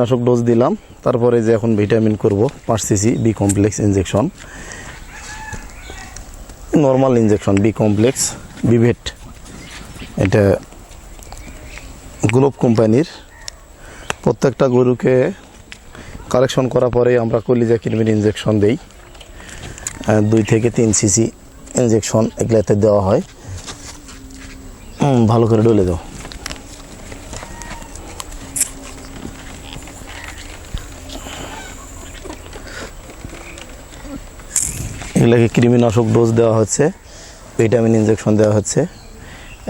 নাশক ডোজ দিলাম। তারপরে যে এখন ভিটামিন করব, পাঁচ CC B complex injection. Normal injection, B complex, বিভেট। এটা গ্লোব কোম্পানির। প্রত্যেকটা গরুকে কালেকশন করার পরে আমরা কলিজা কৃমির ইনজেকশন দেই। দুই থেকে তিন সিসি ইনজেকশন এগুলাতে দেওয়া হয়। ভালো করে ডলে দাও। এগুলাকে কৃমিনাশক ডোজ দেওয়া হচ্ছে ভিটামিন ইনজেকশন দেওয়া হচ্ছে।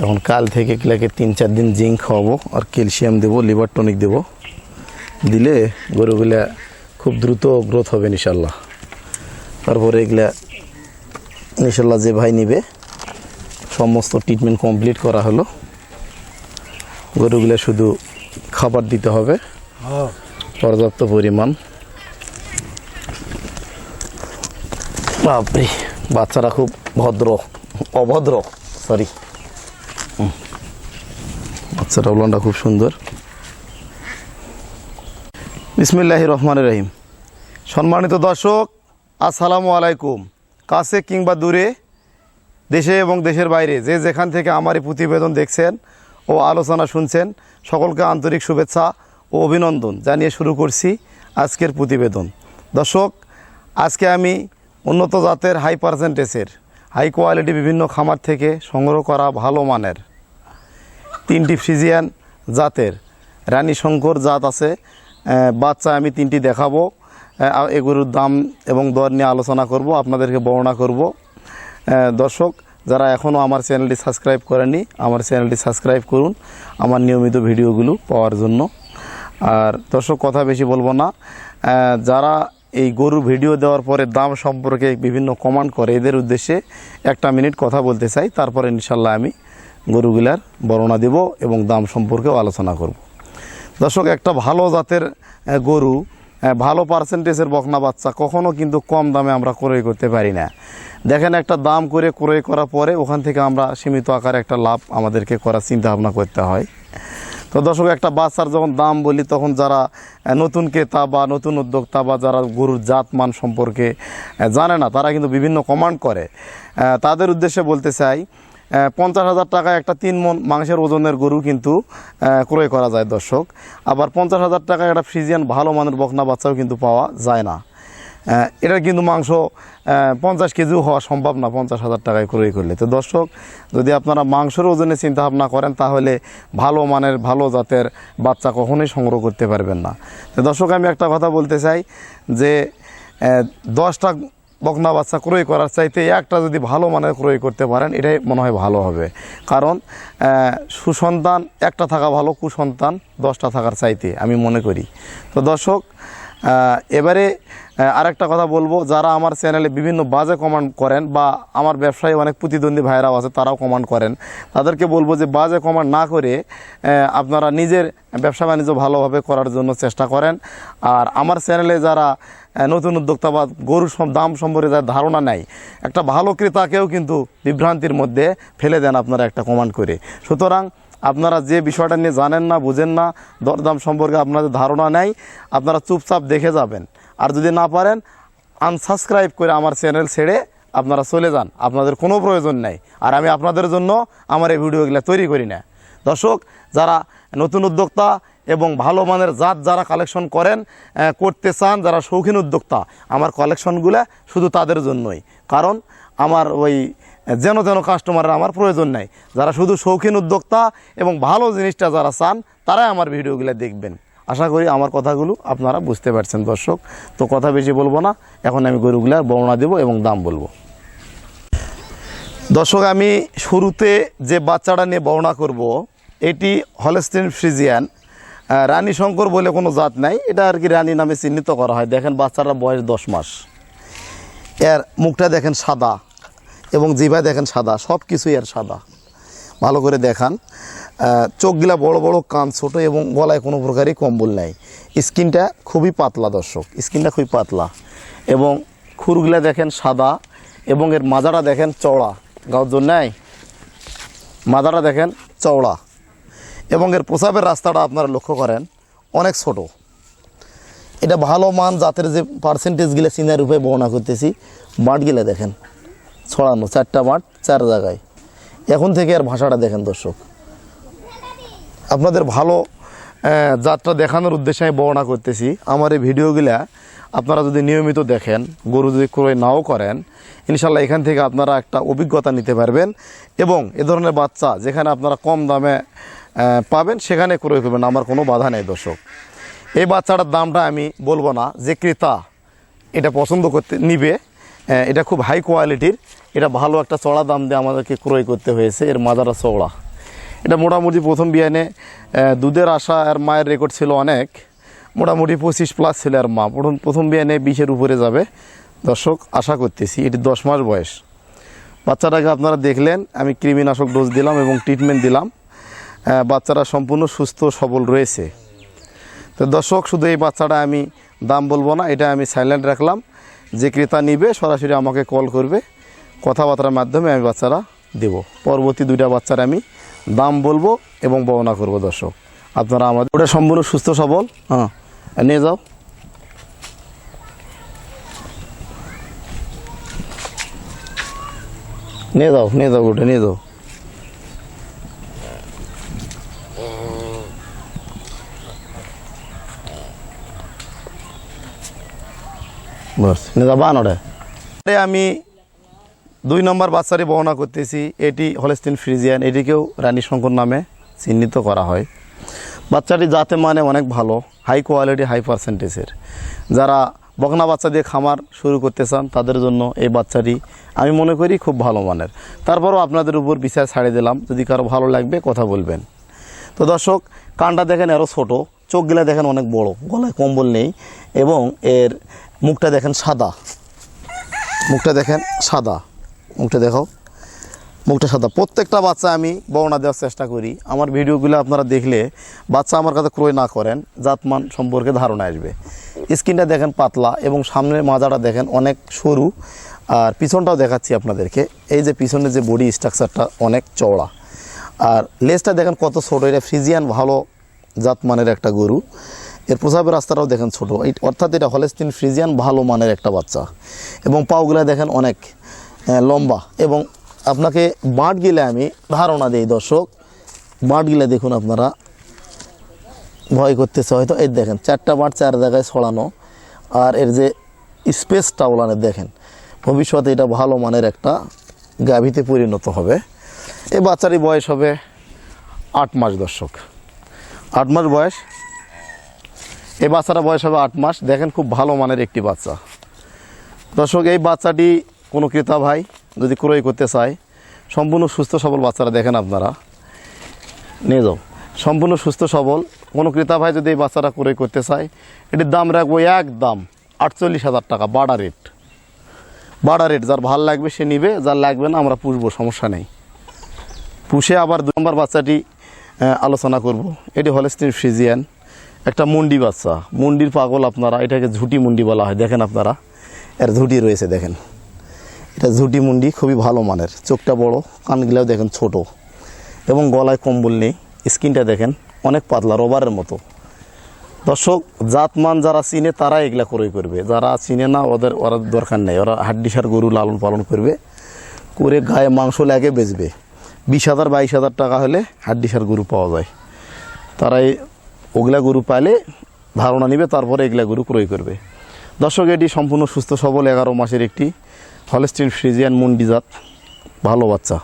এখন কাল থেকে এগুলাকে তিন চার দিন জিঙ্ক খাওয়াবো আর ক্যালসিয়াম দেবো লিভার টনিক দেবো। দিলে গরুগুলা খুব দ্রুত গ্রোথ হবে ইনশাল্লাহ তারপরে এগুলা ইনশাল্লাহ যে ভাই নিবে সমস্ত ট্রিটমেন্ট কমপ্লিট করা হলো। গরুগুলা শুধু খাবার দিতে হবে। পর্যাপ্ত পরিমাণ। বাপরে, বাচ্চারা খুব ভদ্র, অভদ্র সরি বাচ্চারা উলানটা খুব সুন্দর। বিসমিল্লাহ রহমান রহিম। সম্মানিত দর্শক, আসসালামু আলাইকুম। কাছে কিংবা দূরে, দেশে এবং দেশের বাইরে, যে যেখান থেকে আমার এই প্রতিবেদন দেখছেন ও আলোচনা শুনছেন, সকলকে আন্তরিক শুভেচ্ছা ও অভিনন্দন জানিয়ে শুরু করছি আজকের প্রতিবেদন। দর্শক, আজকে আমি উন্নত জাতের হাই পার্সেন্টেজের হাই কোয়ালিটি বিভিন্ন খামার থেকে সংগ্রহ করা ভালো মানের তিনটি ফ্রিজিয়ান জাতের রানী শঙ্কর জাত আছে। বাচ্চা আমি তিনটি দেখাবো। এগুলোর দাম এবং দর নিয়ে আলোচনা করব, আপনাদেরকে বর্ণনা করব। দর্শক, যারা এখনও আমার চ্যানেলটি সাবস্ক্রাইব করেনি আমার চ্যানেলটি সাবস্ক্রাইব করুন আমার নিয়মিত ভিডিওগুলো পাওয়ার জন্য। আর দর্শক, কথা বেশি বলব না। যারা এই গরুর ভিডিও দেওয়ার পরে দাম সম্পর্কে বিভিন্ন কমান্ড করে। এদের উদ্দেশ্যে একটা মিনিট কথা বলতে চাই, তারপরে ইনশাল্লাহ আমি গরুগুলার বর্ণনা দেব এবং দাম সম্পর্কেও আলোচনা করব। দর্শক, একটা ভালো জাতের গরু ভালো পার্সেন্টেজের বকনা বাচ্চা কখনও কিন্তু কম দামে আমরা ক্রয় করতে পারি না। দেখেন, একটা দাম করে ক্রয় করার পরে ওখান থেকে আমরা সীমিত আকারে একটা লাভ আমাদেরকে করার চিন্তা ভাবনা করতে হয়। তো দর্শক, একটা বাচ্চার যখন দাম বলি, তখন যারা নতুন ক্রেতা বা নতুন উদ্যোক্তা বা যারা গরুর জাত মান সম্পর্কে জানে না, তারা কিন্তু বিভিন্ন কমান্ড করে। তাদের উদ্দেশ্যে বলতে চাই পঞ্চাশ হাজার টাকায় একটা তিন মন মাংসের ওজনের গরু কিন্তু ক্রয় করা যায় দর্শক। আবার পঞ্চাশ হাজার টাকায় একটা ফ্রিজিয়ান ভালো মানের বকনা বাচ্চাও কিন্তু পাওয়া যায় না। এটার কিন্তু মাংস পঞ্চাশ কেজিও হওয়া সম্ভব না, পঞ্চাশ হাজার টাকায় ক্রয় করলে। তো দর্শক, যদি আপনারা মাংসের ওজনে চিন্তা ভাবনা করেন, তাহলে ভালো মানের, ভালো জাতের বাচ্চা কখনোই সংগ্রহ করতে পারবেন না। তো দর্শক, আমি একটা কথা বলতে চাই যে দশটা বকনা বাচ্চা ক্রয় করার চাইতে একটা যদি ভালো মানের ক্রয় করতে পারেন, এটাই মনে হয় ভালো হবে। কারণ সুসন্তান, একটা থাকা ভালো, কুসন্তান দশটা থাকার চাইতে, আমি মনে করি। তো দর্শক এবারে আহ, আরেকটা কথা বলব যারা আমার চ্যানেলে বিভিন্ন বাজে কমান্ড করেন বা আমার ব্যবসায়ী অনেক প্রতিদ্বন্দ্বী ভাইরাও আছে তারাও কমান্ড করেন। তাদেরকে বলব যে বাজে কমান্ড না করে আপনারা নিজের ব্যবসা বাণিজ্য ভালোভাবে করার জন্য চেষ্টা করেন। আর আমার চ্যানেলে যারা নতুন উদ্যোক্তা বা গরুর দাম সম্পর্কে যার ধারণা নাই একটা ভালো ক্রেতাকেও কিন্তু বিভ্রান্তির মধ্যে ফেলে দেন আপনারা একটা কমান্ড করে। সুতরাং আপনারা যে বিষয়টা নিয়ে জানেন না, বুঝেন না, দরদাম সম্পর্কে আপনাদের ধারণা নেই, আপনারা চুপচাপ দেখে যাবেন। আর যদি না পারেন আনসাবস্ক্রাইব করে আমার চ্যানেল ছেড়ে আপনারা চলে যান। আপনাদের কোনো প্রয়োজন নেই। আর আমি আপনাদের জন্য আমার এই ভিডিওগুলো তৈরি করি না। দর্শক, যারা নতুন উদ্যোক্তা এবং ভালো মানের জাত যারা কালেকশন করেন করতে চান, যারা শৌখিন উদ্যোক্তা, আমার কালেকশনগুলো শুধু তাদের জন্যই। কারণ, আমার ওই যেন যেন কাস্টমারের আমার প্রয়োজন নেই। যারা শুধু শৌখিন উদ্যোক্তা এবং ভালো জিনিসটা যারা চান, তারাই আমার ভিডিওগুলো দেখবেন। আশা করি আমার কথাগুলো আপনারা বুঝতে পারছেন, দর্শক। তো কথা বেশি বলব না। এখন আমি গরুগুলার বর্ণনা দেবো এবং দাম বলব। দর্শক, আমি শুরুতে যে বাচ্চাটা নিয়ে বর্ণনা করব, এটি হলস্টিন ফ্রিজিয়ান রানী শঙ্কর বলে কোনো জাত নাই। এটা আর কি রানী নামে চিহ্নিত করা হয়। দেখেন বাচ্চাটা বয়স দশ মাস। এর মুখটা দেখেন সাদা। এবং জিভা দেখেন সাদা সব কিছুই আর সাদা। ভালো করে দেখান। চোখগুলা বড় বড় কান, ছোট এবং গলায় কোনো প্রকারই কম্বল নাই। স্কিনটা খুবই পাতলা দর্শক, স্কিনটা খুবই পাতলা। এবং খুরগুলা দেখেন সাদা এবং এর মাজাটা দেখেন চওড়া। গাওয়ার জন্য মাজাটা দেখেন চওড়া। এবং এর প্রসাবের রাস্তাটা আপনারা লক্ষ্য করেন, অনেক ছোট। এটা ভালো মান জাতের যে পার্সেন্টেজগুলো চিনার রূপে বর্ণনা করতেছি মাঠগুলো দেখেন। ছড়ানো, চারটা মাঠ, চার জায়গায়। এখন থেকে আর ভাষাটা দেখেন দর্শক। আপনাদের ভালো যাত্রা দেখানোর উদ্দেশ্যে আমি বর্ণনা করতেছি। আমার এই ভিডিওগুলা আপনারা যদি নিয়মিত দেখেন, গরু যদি ক্রয় নাও করেন ইনশাল্লাহ এখান থেকে আপনারা একটা অভিজ্ঞতা নিতে পারবেন এবং এ ধরনের বাচ্চা যেখানে আপনারা কম দামে পাবেন, সেখানে ক্রয় করবেন। আমার কোনো বাধা নেই দর্শক। এই বাচ্চাটার দামটা আমি বলব না, যে ক্রেতা এটা পছন্দ করতে, নিবে এটা খুব হাই কোয়ালিটির এটা ভালো একটা চড়া দাম দিয়ে আমাদেরকে ক্রয় করতে হয়েছে, এর মাজারা চওড়া। এটা মোটামুটি প্রথম বিয়ানে দুধের আশা আর মায়ের রেকর্ড ছিল অনেক। মোটামুটি পঁচিশ প্লাস ছিল আর মা। প্রথম প্রথম বিয়ানে বিশের উপরে যাবে। দর্শক, আশা করতেছি এটি দশ মাস বয়স। বাচ্চাটাকে আপনারা দেখলেন, আমি কৃমিনাশক ডোজ দিলাম এবং ট্রিটমেন্ট দিলাম। বাচ্চারা সম্পূর্ণ সুস্থ, সবল রয়েছে। তো দর্শক, শুধু এই বাচ্চাটা আমি দাম বলব না, এটা আমি সাইলেন্ট রাখলাম। যে ক্রেতা নিবে, সরাসরি আমাকে কল করবে। কথাবার্তার মাধ্যমে আমি বাচ্চারা দেব। পরবর্তী দুইটা বাচ্চার আমি দাম বলব এবং বর্ণনা করব, দর্শক। আপনারা আমাদের ওটা সম্পূর্ণ সুস্থ, সবল? হ্যাঁ। নিয়ে যাও। নিয়ে যাও নিয়ে যাও ওটা নিয়ে যাও। বস, নিয়ে যাবা নটা আমি দুই নম্বর বাচ্চাটি বর্ণনা করতেছি, এটি হলেস্টিন ফ্রিজিয়ান, এটিকেও রানী শঙ্কর নামে চিহ্নিত করা হয়। বাচ্চাটি জাতে মানে অনেক ভালো হাই কোয়ালিটি হাই পার্সেন্টেজের যারা বকনা বাচ্চা দিয়ে খামার শুরু করতে চান, তাদের জন্য এই বাচ্চাটি আমি মনে করি খুব ভালো মানের। তারপরও আপনাদের উপর বিচার ছাড়ে দিলাম, যদি কারও ভালো লাগবে কথা বলবেন। তো দর্শক, কানটা দেখেন আরও ছোট, চোখগুলা দেখেন অনেক বড়, গলায় কম্বল নেই এবং এর মুখটা দেখেন সাদা। মুখটা দেখেন সাদা। মুখটা দেখাও মুখটা সাদা। প্রত্যেকটা বাচ্চা আমি বর্ণনা দেওয়ার চেষ্টা করি। আমার ভিডিওগুলো আপনারা দেখলে বাচ্চা আমার কাছে ক্রয় না করেন, জাতমান সম্পর্কে ধারণা আসবে। স্কিনটা দেখেন পাতলা এবং সামনের মাজাটা দেখেন অনেক সরু। আর পিছনটাও দেখাচ্ছি আপনাদেরকে। এই যে পিছনের যে বডি স্ট্রাকচারটা অনেক চওড়া। আর লেজটা দেখেন কত ছোটো। এটা ফ্রিজিয়ান ভালো জাতমানের একটা গরু। এর প্রসাবের রাস্তাটাও দেখেন ছোটো। অর্থাৎ এটা হলেস্টিন ফ্রিজিয়ান ভালো মানের একটা বাচ্চা। এবং পাওগুলা দেখেন অনেক লম্বা। এবং আপনাকে বাঁট গিলে আমি ধারণা দিই, দর্শক। বাঁট গিলে দেখুন আপনারা। ভয় করতেছে হয়তো। এই দেখেন, চারটা বাঁট চার জায়গায় ছড়ানো। আর এর যে স্পেসটা ওলানের দেখেন, ভবিষ্যতে এটা ভালো মানের একটা গাভীতে পরিণত হবে। এই বাচ্চারই বয়স হবে আট মাস, দর্শক। আট মাস বয়স। এই বাচ্চাটা বয়স হবে আট মাস। দেখেন, খুব ভালো মানের একটি বাচ্চা। দর্শক, এই বাচ্চাটি কোনো ক্রেতা ভাই যদি ক্রয় করতে চায়, সম্পূর্ণ সুস্থ সবল বাচ্চারা দেখেন আপনারা। নিয়ে যাও। সম্পূর্ণ সুস্থ সবল কোনো ক্রেতা ভাই যদি এই বাচ্চাটা ক্রয় করতে চায়, এটির দাম রাখব একদম আটচল্লিশ হাজার টাকা, বাড়া রেট। বাড়া রেট, যার ভালো লাগবে সে নিবে, যার লাগবে না আমরা পুষবো, সমস্যা নেই। পুষে আবার দু নম্বর বাচ্চাটি আলোচনা করব। এটি হলেস্টিন ফ্রিজিয়ান, একটা মুন্ডি বাচ্চা। মুন্ডির পাগল আপনারা, এটাকে ঝুটি মুন্ডি বলা হয়, দেখেন আপনারা। এর ঝুটি রয়েছে, দেখেন। এটা ঝুটি মুন্ডি, খুবই ভালো মানের। চোখটা বড়, কানগুলাও দেখেন ছোট। এবং গলায় কম্বল নেই, স্কিনটা দেখেন অনেক পাতলা, রবারের মতো। দর্শক, জাতমান যারা চিনে তারা এগুলা ক্রয় করবে। যারা চিনে না, ওদের, ওরা দরকার নেই। ওরা হাড্ডিসার গরু লালন পালন করবে, করে গায়ে মাংস লাগে বেচবে। বিশ হাজার, বাইশ হাজার টাকা হলে হাড্ডিসার গরু পাওয়া যায়। তারাই ওগুলা গরু পাইলে ধারণা নিবে, তারপরে এগুলা গরু ক্রয় করবে। দর্শক, এটি সম্পূর্ণ সুস্থ, সবল এগারো মাসের একটি হলেস্টিন ফ্রিজিয়ান মুন্ডি জাত ভালো বাচ্চা।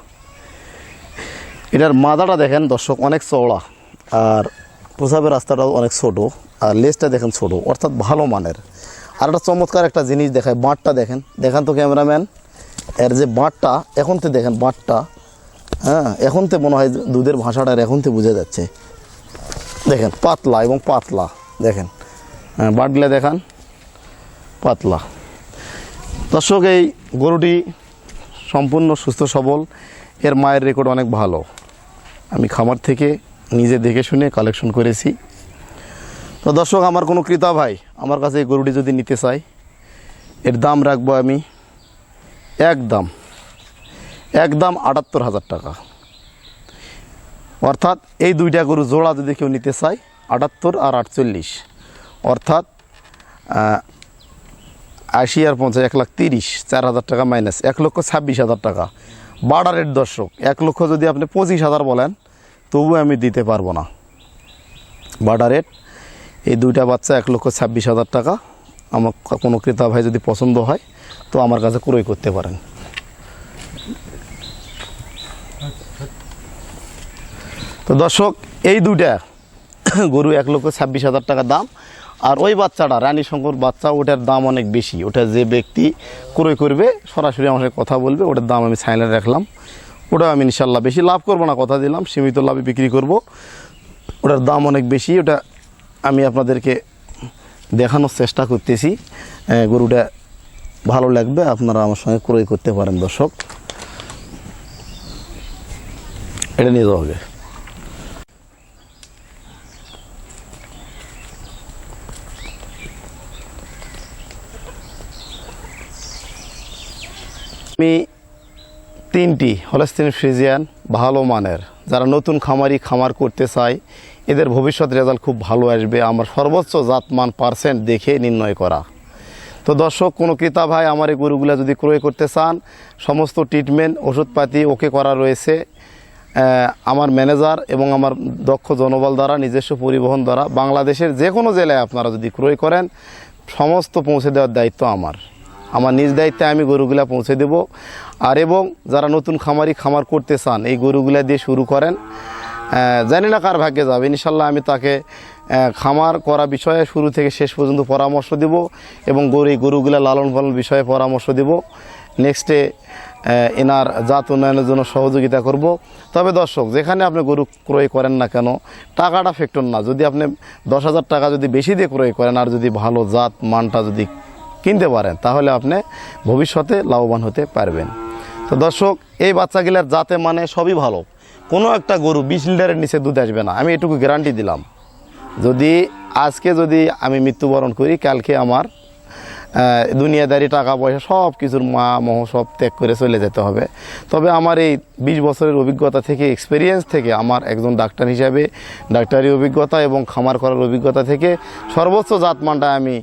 এটার মাদাটা দেখেন দর্শক, অনেক চওড়া, আর প্রসাবের রাস্তাটাও অনেক ছোট, আর লেজটা দেখেন ছোট, অর্থাৎ ভালো মানের। আর একটা চমৎকার একটা জিনিস দেখায় বাঁটটা দেখেন। দেখান তো ক্যামেরাম্যান, এর যে বাঁটটা এখন তো দেখেন বাঁটটা হ্যাঁ এখন তো মনে হয় দুধের ভাষাটা এখন তো বোঝা যাচ্ছে। দেখেন, পাতলা এবং পাতলা, দেখেন। হ্যাঁ বাটগুলা দেখান, পাতলা। দর্শক, এই গরুটি সম্পূর্ণ সুস্থ, সবল। এর মায়ের রেকর্ড অনেক ভালো। আমি খামার থেকে নিজে দেখে শুনে কালেকশন করেছি। তো দর্শক, আমার কোনো ক্রেতা ভাই আমার কাছে এই গরুটি যদি নিতে চাই এর দাম রাখব আমি একদম একদম আটাত্তর হাজার টাকা। অর্থাৎ এই দুইটা গরু জোড়া যদি কেউ নিতে চায়, আটাত্তর আর আটচল্লিশ। অর্থাৎ আশি আর পঞ্চাশ, এক লাখ তিরিশ, চার হাজার টাকা মাইনাস এক লক্ষ ছাব্বিশ হাজার টাকা। বাড়া রেট দর্শক, এক লক্ষ যদি আপনি পঁচিশ হাজার বলেন তবু আমি দিতে পারব না। বাড়া রেট এই দুইটা বাচ্চা এক লক্ষ ছাব্বিশ হাজার টাকা। আমার কোনো ক্রেতা ভাই যদি পছন্দ হয়, তো আমার কাছে ক্রয় করতে পারেন। তো দর্শক, এই দুইটা গরু এক লক্ষ ছাব্বিশ হাজার টাকা দাম। আর ওই বাচ্চাটা, রানী শঙ্কর বাচ্চা, ওটার দাম অনেক বেশি। ওটা যে ব্যক্তি ক্রয় করবে, সরাসরি আমার সাথে কথা বলবে, ওটার দাম আমি সাইলেন্ট রাখলাম। ওটা আমি ইনশাল্লাহ বেশি লাভ করব না, কথা দিলাম, সীমিত লাভে বিক্রি করব। ওটার দাম অনেক বেশি, ওটা আমি আপনাদেরকে দেখানোর চেষ্টা করতেছি। গরুটা ভালো লাগবে, আপনারা আমার সঙ্গে ক্রয় করতে পারেন, দর্শক। এটা নিয়ে যাওয়া হবে আমি তিনটি হলস্তিন ফ্রিজিয়ান ভালো মানের। যারা নতুন খামারি খামার করতে চায়, এদের ভবিষ্যৎ রেজাল্ট খুব ভালো আসবে। আমার সর্বোচ্চ জাতমান পার্সেন্ট দেখে নির্ণয় করা। তো দর্শক, কোনো ক্রেতা ভাই আমার এই গরুগুলো যদি ক্রয় করতে চান, সমস্ত ট্রিটমেন্ট ওষুধপাতি ওকে করা রয়েছে। আমার ম্যানেজার এবং আমার দক্ষ জনবল দ্বারা, নিজস্ব পরিবহন দ্বারা বাংলাদেশের যে কোনো জেলায় আপনারা যদি ক্রয় করেন, সমস্ত পৌঁছে দেওয়ার দায়িত্ব আমার। আমার নিজ দায়িত্বে আমি গরুগুলা পৌঁছে দেব। আর এবং যারা নতুন খামারি খামার করতে চান, এই গরুগুলা দিয়ে শুরু করেন। জানি না কার ভাগ্যে যাবে। ইনশাল্লাহ আমি তাকে খামার করা বিষয়ে শুরু থেকে শেষ পর্যন্ত পরামর্শ দেব এবং গরু, এই গরুগুলা লালন পালন বিষয়ে পরামর্শ দেব। নেক্সটে এনার জাত উন্নয়নের জন্য সহযোগিতা করব। তবে দর্শক, যেখানে আপনি গরু ক্রয় করেন না কেন, টাকাটা ফ্যাক্টর না। যদি আপনি দশ হাজার টাকা যদি বেশি দিয়ে ক্রয় করেন, আর যদি ভালো জাত, মানটা যদি কিনতে পারেন, তাহলে আপনি ভবিষ্যতে লাভবান হতে পারবেন। তো দর্শক, এই বাচ্চাগুলার জাতে মানে সবই ভালো। কোনো একটা গরু বিশ লিটারের নিচে দুধ আসবে না। আমি এটুকু গ্যারান্টি দিলাম। যদি আজকে যদি আমি মৃত্যুবরণ করি, কালকে আমার দুনিয়াদারি টাকা পয়সা সব কিছুর মা মোহ সব ত্যাগ করে চলে যেতে হবে। তবে আমার এই বিশ বছরের অভিজ্ঞতা থেকে এক্সপিরিয়েন্স থেকে, আমার একজন ডাক্তার হিসাবে, ডাক্তারি অভিজ্ঞতা এবং খামার করার অভিজ্ঞতা থেকে সর্বোচ্চ জাতমানটা আমি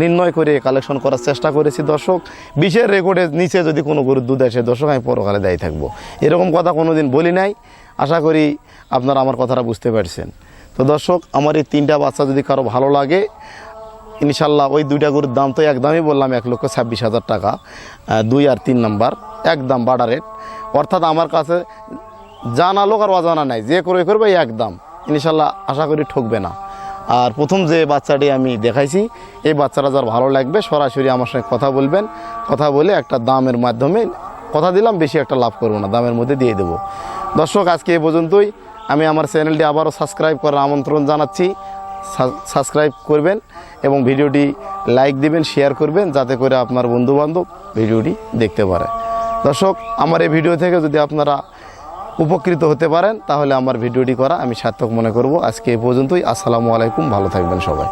নির্ণয় করে কালেকশন করার চেষ্টা করেছি দর্শক। বিশের রেকর্ডের নিচে যদি কোনো গরুর দুধ আসে, দর্শক, আমি পরকালে দায়ী থাকব। এরকম কথা কোনো দিন বলি নাই। আশা করি আপনারা আমার কথাটা বুঝতে পারছেন। তো দর্শক, আমার এই তিনটা বাচ্চা যদি কারও ভালো লাগে ইনশাল্লাহ ওই দুইটা গরুর দাম তো একদমই বললাম, এক লক্ষ ছাব্বিশ হাজার টাকা। দুই আর তিন নাম্বার, একদম বাড়া রেট অর্থাৎ আমার কাছে জানা লোক আর অজানা নাই। যে করে করবে, একদম। ইনশাল্লাহ আশা করি ঠকবে না। আর প্রথম যে বাচ্চাটি আমি দেখাইছি, এই বাচ্চাটা যার ভালো লাগবে, সরাসরি আমার সঙ্গে কথা বলবেন। কথা বলে একটা দামের মাধ্যমে কথা দিলাম, বেশি একটা লাভ করব না, দামের মধ্যে দিয়ে দেবো। দর্শক, আজকে এ পর্যন্তই। আমি আমার চ্যানেলটি আবারও সাবস্ক্রাইব করার আমন্ত্রণ জানাচ্ছি। সাবস্ক্রাইব করবেন এবং ভিডিওটি লাইক দিবেন, শেয়ার করবেন, যাতে করে আপনার বন্ধুবান্ধব ভিডিওটি দেখতে পারে। দর্শক, আমার এই ভিডিও থেকে যদি আপনারা উপকৃত হতে পারেন, তাহলে আমার ভিডিওটি করা আমি সার্থক মনে করব। আজকে এই পর্যন্তই। আসসালামু আলাইকুম, ভালো থাকবেন সবাই।